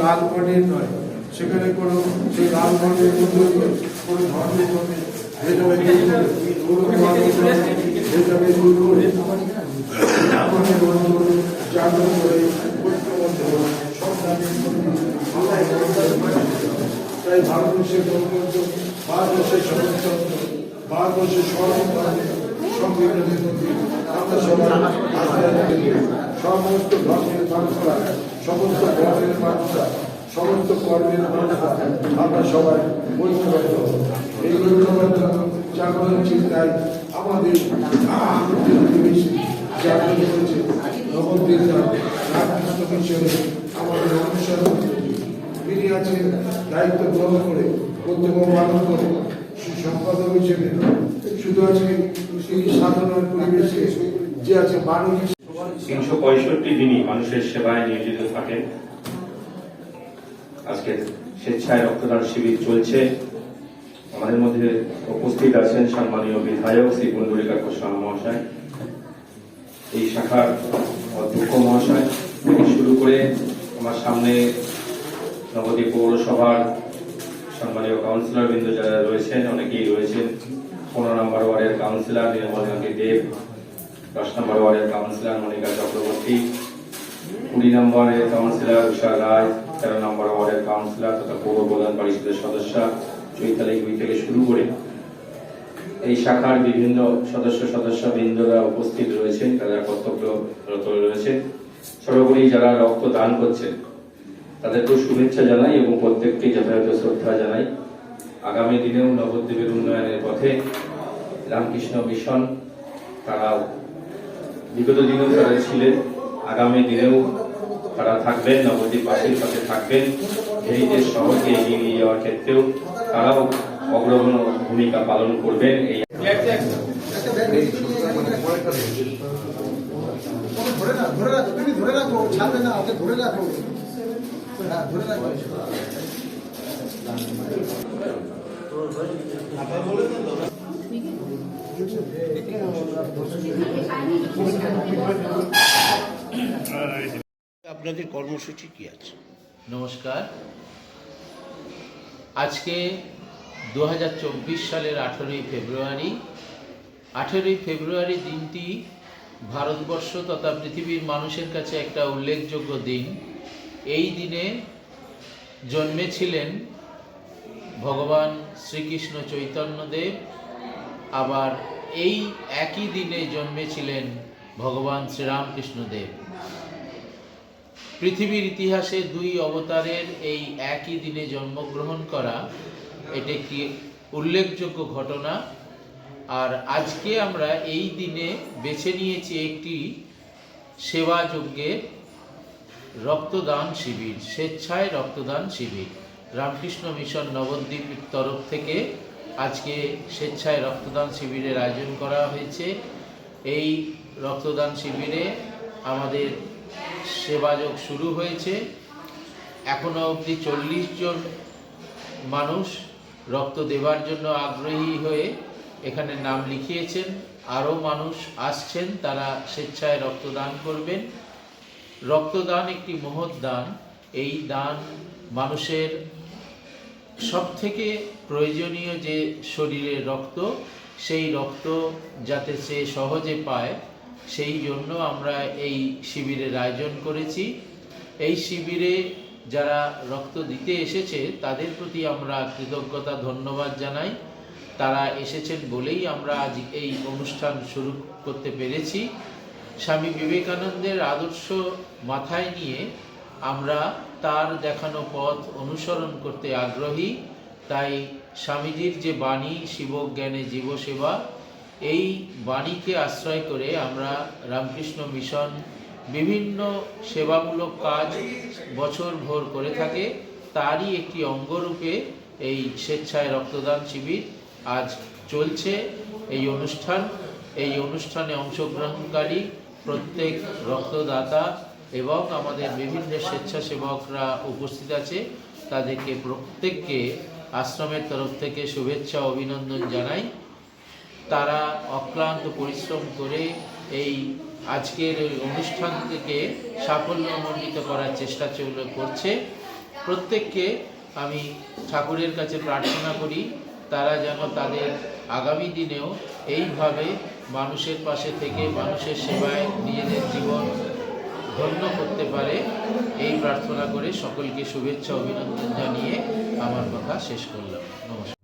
লাল বর্ণের নয়। সেখানে কোনো সেই লাল বর্ণের কোনো ধর্মের মধ্যে ভেদাভেদ কোনো ভেদাভেদ আমাদের তাই ভারতবর্ষের গণতন্ত্র ভারতবর্ষের সমাজতন্ত্র ভারতবর্ষের সংবিধানের আমরা সবাই। সমস্ত ধর্মের মানুষরা, সমস্ত ধর্মের মানুষরা, সমস্ত কর্মের মানুষরা আমরা সবাই এই জাগরণ চিন্তায় আমাদের হয়েছে আমাদের অনুসরণ আছেন দায়িত্ব গ্রহণ করে কর্তব্য পালন করে সম্পাদক হিসেবে শুধু আজকে তিনি সাধারণ পরিবেশে যে আছে মানবিক তিনশো পঁয়ষট্টি দিনই মানুষের সেবায় নিয়োজিত থাকেন আজকে স্বেচ্ছায় রক্তদান শিবির চলছে। আমাদের মধ্যে উপস্থিত আছেন সম্মানীয় বিধায়ক শ্রী কুণ্ডলিকা কোস্বামী মহাশয়। এই শাখার অধ্যক্ষ মহাশয় শুরু করে আমার সামনে নবদ্বীপ পৌরসভার সম্মানীয় কাউন্সিলর বৃন্দ যারা রয়েছেন, অনেকেই রয়েছেন। পনেরো নম্বর ওয়ার্ডের কাউন্সিলর নির্মল দেব, দশ নম্বর ওয়ার্ডের কাউন্সিলর মনিকা চক্রবর্তী, কুড়ি নম্বরের কাউন্সিলর উষা রায়, তেরো নম্বর ওয়ার্ডের কাউন্সিলর তথা পৌর প্রধান পরিষদের সদস্য। চৈতালি গুই থেকে শুরু করে এই শাখার বিভিন্ন সদস্য সদস্য বৃন্দরা উপস্থিত রয়েছেন তারা কর্তব্যরত রয়েছেন। সর্বোপরি যারা রক্ত দান করছেন তাদেরকেও শুভেচ্ছা জানাই এবং প্রত্যেককে যথাযথ শ্রদ্ধা জানাই। আগামী দিনেও নবদ্বীপের উন্নয়নের পথে রামকৃষ্ণ মিশন তারা বিগত দিনেও তারা ছিলেন, আগামী দিনেও তারা থাকবেন নবদ্বীপবাসীর পাশে থাকবেন। হেরিটেজ শহরকে এগিয়ে নিয়ে যাওয়ার ক্ষেত্রেও তারাও অগ্রগণ ভূমিকা পালন করবেন। এই ধরে রাখো ধরে রাখো, ছাড়বে না ধরে রাখো। আপনাদের কর্মসূচি কি আছে? নমস্কার। আজকে দুহাজার চব্বিশ সালের আঠেরোই ফেব্রুয়ারি। আঠেরোই ফেব্রুয়ারি দিনটি ভারতবর্ষ তথা পৃথিবীর মানুষের কাছে একটা উল্লেখযোগ্য দিন। এই দিনে জন্মেছিলেন ভগবান শ্রীকৃষ্ণ চৈতন্যদেব। আবার এই একই দিনে জন্মেছিলেন ভগবান শ্রীরামকৃষ্ণদেব। পৃথিবীর ইতিহাসে দুই অবতারের এই একই দিনে জন্মগ্রহণ করা, এটি একটি উল্লেখযোগ্য ঘটনা। আর আজকে আমরা এই দিনে বেছে নিয়েছি একটি সেবা যজ্ঞের রক্তদান শিবির, স্বেচ্ছায় রক্তদান শিবির। রামকৃষ্ণ মিশন নবদ্বীপের তরফ থেকে আজকে স্বেচ্ছায় রক্তদান শিবিরের আয়োজন করা হয়েছে। এই রক্তদান শিবিরে আমাদের সেবাযোগ শুরু হয়েছে। এখনও অবধি চল্লিশ জন মানুষ রক্ত দেবার জন্য আগ্রহী হয়ে এখানে নাম লিখিয়েছেন। আরও মানুষ আসছেন, তারা স্বেচ্ছায় রক্তদান করবেন। রক্তদান একটি মহৎ দান। এই দান মানুষের সব থেকে প্রয়োজনীয় যে শরীরের রক্ত, সেই রক্ত যাতে সে সহজে পায়, সেই জন্য আমরা এই শিবিরের আয়োজন করেছি। এই শিবিরে যারা রক্ত দিতে এসেছে, তাদের প্রতি আমরা কৃতজ্ঞতা, ধন্যবাদ জানাই। তারা এসেছেন বলেই আমরা আজ এই অনুষ্ঠান শুরু করতে পেরেছি। স্বামী বিবেকানন্দের আদর্শ মাথায় নিয়ে আমরা তার দেখানো পথ অনুসরণ করতে আগ্রহী। তাই স্বামীজির যে বাণী, শিবজ্ঞানে জীবসেবা, এই বাণীকে আশ্রয় করে আমরা রামকৃষ্ণ মিশন বিভিন্ন সেবামূলক কাজ বছর ভোর করে থাকে। তারই একটি অঙ্গরূপে এই স্বেচ্ছায় রক্তদান শিবির আজ চলছে। এই অনুষ্ঠান, এই অনুষ্ঠানে অংশগ্রহণকারী প্রত্যেক রক্তদাতা এবং আমাদের বিভিন্ন স্বেচ্ছাসেবকরা উপস্থিত আছে। তাদেরকে প্রত্যেককে আশ্রমের তরফ থেকে শুভেচ্ছা, অভিনন্দন জানাই। তারা অক্লান্ত পরিশ্রম করে এই আজকের এই অনুষ্ঠান থেকে সাফল্যমণ্ডিত করার চেষ্টা করছে। প্রত্যেককে আমি ঠাকুরের কাছে প্রার্থনা করি, তারা যেন তাদের আগামী দিনেও এইভাবে মানুষের পাশে থেকে মানুষের সেবায় নিজেদের জীবন ধন্য করতে পারে, এই প্রার্থনা করে সকলকে শুভেচ্ছা, অভিনন্দন জানিয়ে আমার কথা শেষ করলাম। নমস্কার।